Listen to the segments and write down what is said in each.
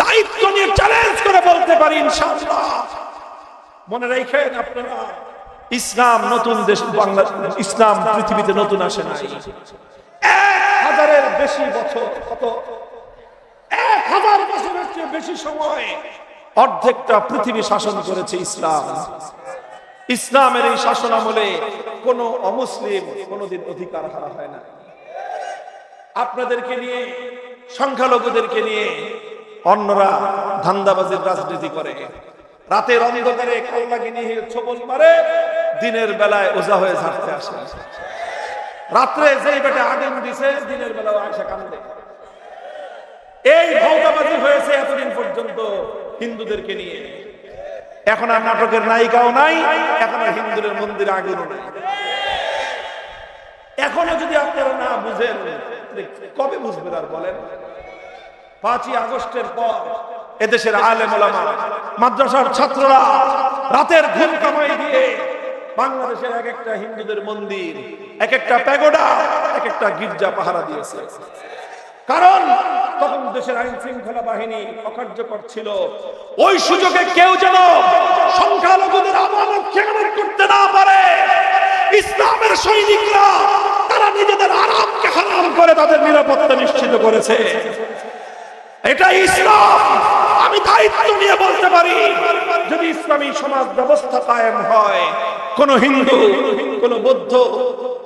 দায়িত্ব নিয়ে চ্যালেঞ্জ করে বলতে পারি ইনশাআল্লাহ। মনে রাখেন আপনারা, ইসলাম নতুন দেশ, বাংলা, ইসলাম পৃথিবীতে নতুন আসে এক হাজারের বেশি বছর কত? এক হাজার বছরের চেয়ে বেশি সময় অর্ধেকটা পৃথিবী শাসন করেছে ইসলাম। ইসলামের এই শাসন আমলে কোন অমুসলিম কোনদিন অধিকার হারা হয় না। আপনাদেরকে নিয়ে, সংখ্যালঘুদেরকে নিয়ে অন্যরা ধান্দাবাজির রাজনীতি করে। রাতের অন্ধকারে কাল্লাকে নিয়ে ছবল মারে, দিনের বেলায় ওজা হয়ে ঝাড়তে আসে। রাত্রে যেই বেটে আগুন দিছে, দিনের বেলায় আয়সা কান্দে। এই ভৌতাবাজি হয়েছে এতদিন পর্যন্ত হিন্দুদেরকে নিয়ে। এখন আর নাটকের নায়িকাও নাই, এখন আর হিন্দুদের মন্দিরে আগুনও নাই। এখনও যদি আপনারা না বুঝেন, কবে বুঝবেন আর বলেন? পাঁচই আগস্টের পর এদেশের আলেম ওলামা, মাদ্রাসার ছাত্ররা রাতের ঘুম কামাই দিয়ে বাংলাদেশের এক একটা হিন্দুদের মন্দির এক একটা প্যাগোডা এক একটা গির্জা পাহারা দিয়েছে। কারণ তখন দেশের আইন শৃঙ্খলা বাহিনী অকার্যকর ছিল। ওই সুযোগে কেউ যেন সংখ্যালঘুদের আমানত খেয়ানত করতে না পারে। ইসলামের সৈনিকরা তারা নিজেদের আরামকে হারাম করে তাদের নিরাপত্তা নিশ্চিত করেছে। এটা ইসলাম। আমি দায়িত্ব নিয়ে বলতে পারি, যদি ইসলামী সমাজ ব্যবস্থা কায়েম হয়, কোন হিন্দু, কোন বৌদ্ধ,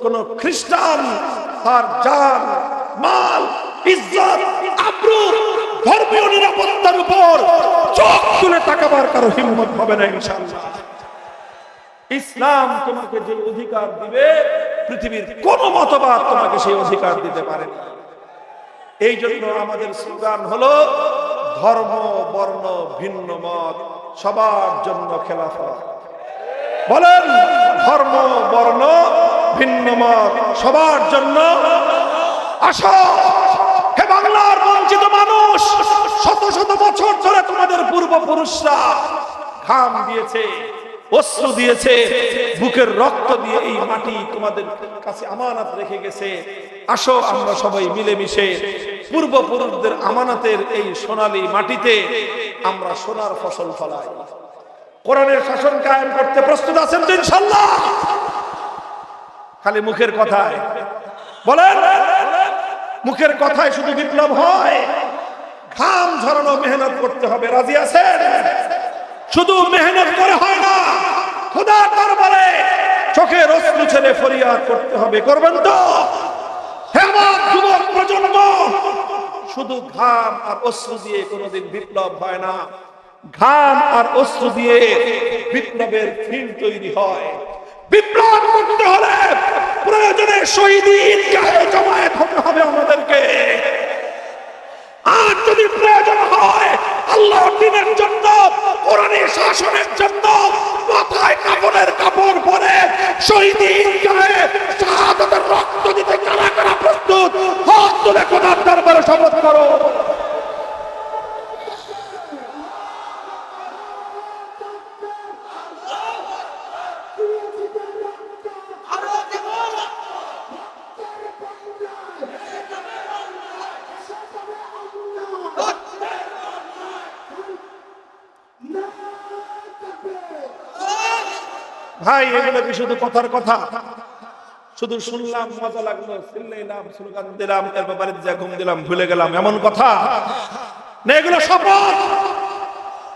কোন খ্রিস্টান, তার জান, মাল, ইজ্জত আব্রু ধর্মীয় নিরাপত্তার উপর চোখ তুলে তাকাবার কারও হিম্মত হবে না, ইনশাআল্লাহ। ইসলাম তোমাকে যে অধিকার দিবে, পৃথিবীর কোন মতবাদ তোমাকে সেই অধিকার দিতে পারে না। এই জন্য আমাদের স্লোগান হলো, ধর্ম, বর্ণ, ভিন্ন মত, সবার জন্য খেলাফত। বলেন, ধর্ম, বর্ণ, ভিন্ন মত, সবার জন্য আসো। হে বাংলার বঞ্চিত মানুষ, শত শত বছর ধরে তোমাদের পূর্বপুরুষরা ঘাম দিয়েছে। অশ্রু দিয়েছে, বুকের রক্ত দিয়ে এই মাটি তোমাদের কাছে আমানত রেখে গেছে। আসো আমরা সবাই মিলেমিশে পূর্বপুরুষদের আমানতের এই সোনালী মাটিতে আমরা সোনার ফসল ফলাই। কোরআনের শাসন কায়েম করতে প্রস্তুত আছেন তো ইনশাল্লাহ খালি মুখের কথায়। বলেন, মুখের কথায় শুধু বিপ্লব হয়। ঘাম ঝরানো মেহনত করতে হবে, রাজি আছেন? শুধু মেহনত করে হয় না। খোদা দরবারে চোখের অশ্রু ছেলে ফরিয়াদ করতে হবে, করবেন তো? প্রজন্ম, শুধু ঘাম আর অশ্রু দিয়ে বিপ্লব হয় না। ঘাম আর অশ্রু দিয়ে বিপ্লবের ফিল্ড তৈরি হয়। বিপ্লব করতে হলে প্রয়োজনে শহীদ জমায়েত হতে হবে আমাদেরকে। আর যদি প্রয়োজন হয় আল্লাহ দিনের জন্য, কোরআনের শাসনের জন্য মাথায় কাপড়ের কাপড় পরে শহীদ ঈদগাহে রক্ত দিতে কারা কারা ভাই, এগুলো কি শুধু কথার কথা? শুধু শুনলাম, মজা লাগল চিল্লাইলাম স্লোগান দিলাম, এরপর বাড়িতে যা ঘুম দিলাম, ভুলে গেলাম, এমন কথা? না, এগুলো শপথ!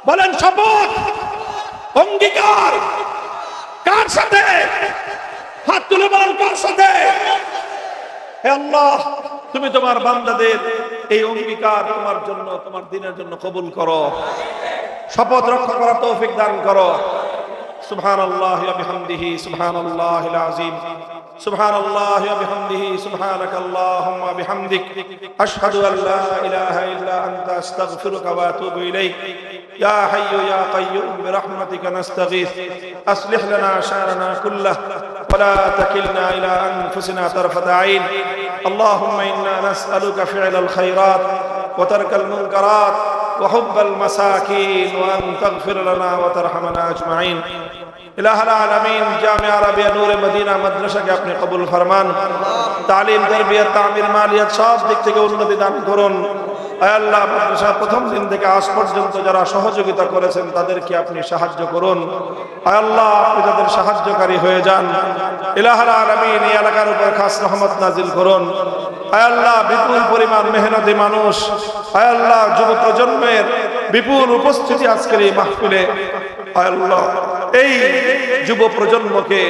বলেন শপথ! অঙ্গীকার! কার সাথে? হাত তুলে বলেন, কার সাথে? হে আল্লাহ, তুমি তোমার বান্দাদের এই অঙ্গীকার তোমার জন্য, তোমার দিনের জন্য কবুল করো। শপথ রক্ষা করার তৌফিক দান করো। سبحان الله وبحمده سبحان الله العظيم سبحان الله وبحمده سبحانك اللهم وبحمدك أشهد أن لا إله إلا أنت أستغفرك وأتوب إليك. يا حي يا قيوم برحمتك نستغيث. أصلح لنا شأننا كله ولا تكلنا إلى أنفسنا طرفة عين. اللهم إنا نسألك فعل الخيرات وترك المنكرات وحب المساكين وأن تغفر لنا وترحمنا أجمعين ইলাহ আলমিন জামিয়া আরবিয়া নূরে মদিনা মাদ্রাসাকে আপনি কবুল ফরমান তালিম তরবিয়ত তামির মালিয়াত সব দিক থেকে উন্নতি দান করুন আয় আল্লাহ মাদ্রাসা প্রথম দিন থেকে আজ পর্যন্ত যারা সহযোগিতা করেছেন তাদেরকে আপনি সাহায্য করুন আয় আল্লাহ আপনি তাদের সাহায্যকারী হয়ে যান ইলাহার আলমিন এই এলাকার উপর খাস রহমত নাজিল করুন আয় আল্লাহ, বিপুল পরিমাণ মেহনতি মানুষ। আল্লাহ, যুব প্রজন্মের বিপুল উপস্থিতি আজকের এই মাহফিলে। আল্লাহ, এই যুব প্রজন্মকে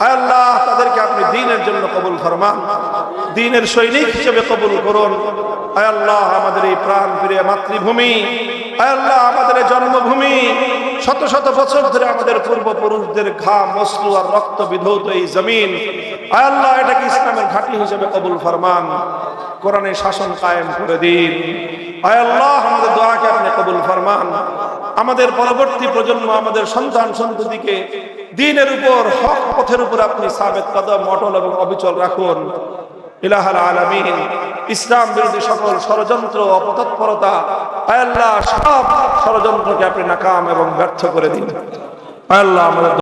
আল্লাহ, তাদেরকে আপনি দিনের জন্য কবুল ফরমান। দিনের সৈনিক হিসেবে কবুল করুন। আল্লাহ, আমাদের এই প্রাণ প্রিয় মাতৃভূমি আল্লাহ জন্মভূমি। শত শত বছর ধরে আমাদের পূর্বপুরুষদের ঘাম অশ্রু আর রক্ত বিধৌত এই জমিন। আল্লাহ, এটাকে ইসলামের ঘাঁটি হিসেবে কবুল ফরমান। কোরআনের শাসন কায়েম করে দিন। আল্লাহ, আমাদের দোয়াকে আপনি কবুল ফরমান। আমাদের পরবর্তী প্রজন্ম, আমাদের সন্তান, সন্ততিকে দিনের উপর, হক পথের উপর আপনি সাবেত কদম, অটল এবং অবিচল রাখুন। ইলাহাল আলামিন, ইসলাম বিরোধী সকল ষড়যন্ত্র, অপতৎপরতা আল্লাহ সব ষড়যন্ত্রকে আপনি নাকাম এবং ব্যর্থ করে দিন। আল্লাহ আমাদের